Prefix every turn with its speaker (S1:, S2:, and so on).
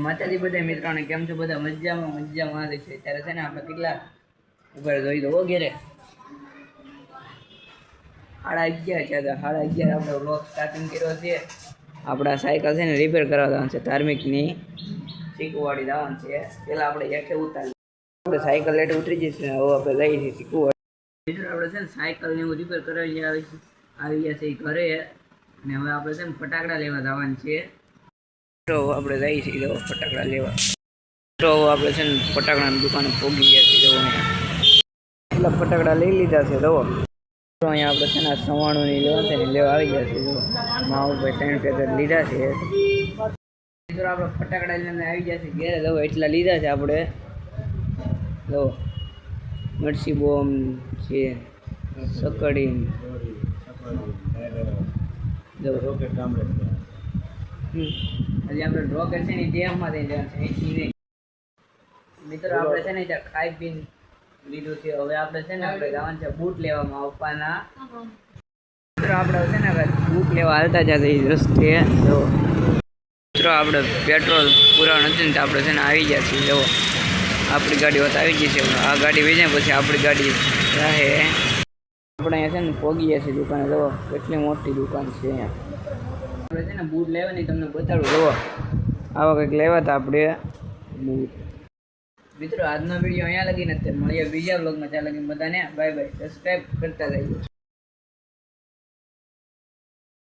S1: માતાજી બધા મિત્રોને કેમ છો? બધા મજામાં મજામાં છે. ત્યારે છે ને આપણે કેટલા ઉપર જોઈ દો ઘેરે. સાડા અગિયાર છે તો સાડા અગિયાર આપણે વ્લોગ સ્ટાર્ટિંગ કર્યો છે. આપણા સાયકલ છે ને રિપેર કરવા જવાનું છે ધાર્મિકની શીખવાડી જવાનું છે. પેલા આપણે એકે ઉતારી આપણે સાયકલ લેટ ઉતરી જઈશું હવે આપણે લઈ જઈશું શીખવાડી. મિત્રો, આપણે છે ને સાયકલ ને એવું રિપેર કરાવી આવી આવી ગયા છે ઘરે. અને હવે આપણે છે ને ફટાકડા લેવા જવાનું છે. તો આપણે જઈએ છીએ જો ફટાકડા લેવા. તો આપણે છે ને ફટાકડાની દુકાને પોગી ગયા છીએ જવો એટલા ફટાકડા લઈ લીધા છે જવો તો અહીંયા આપણે છે ને સવાણુંની લેવા છે ને લેવા આવી ગયા છે જો. માઉભાઈ ત્રણ પેકેટ લીધા છે. આપણે ફટાકડા લઈને આવી ગયા છે ઘેરે જવો એટલા લીધા છે આપણે. જવો મરસી બોમ છે સકડી. જો. હમ. હજી આપણે ડ્રો કરશે ને ડેમમાં થઈ જવાનું છે નહીં. મિત્રો આપણે છે ને ત્યાં ખાઈ પીને લીધું છે. હવે આપણે છે ને આપણે જવાનું છે બૂટ લેવામાં આવવાના. મિત્રો આપણે છે ને હવે બૂટ લેવા હાલતા જતા એ રસ્તે મિત્રો આપણે પેટ્રોલ પૂરા નથી ને તો આપણે છે ને આવી ગયા છીએ. જો. આપણી ગાડી વાત આવી ગઈ છે. આ ગાડી વહી પછી આપણી ગાડી રહે. આપણે અહીંયા છે ને પોગી ગયા છીએ દુકાને. જો કેટલી મોટી દુકાન છે અહીંયા. આપણે છે ને બૂટ લેવાની તમને બતાડું. જુઓ. આવા કંઈક લેવા હતા આપણે બૂટ. મિત્રો આજનો વીડિયો અહીંયા લગીને મળીએ બીજા બ્લોગમાં ત્યાં લગીને બધાને બાય બાય સબસ્ક્રાઈબ કરતા રહેજો.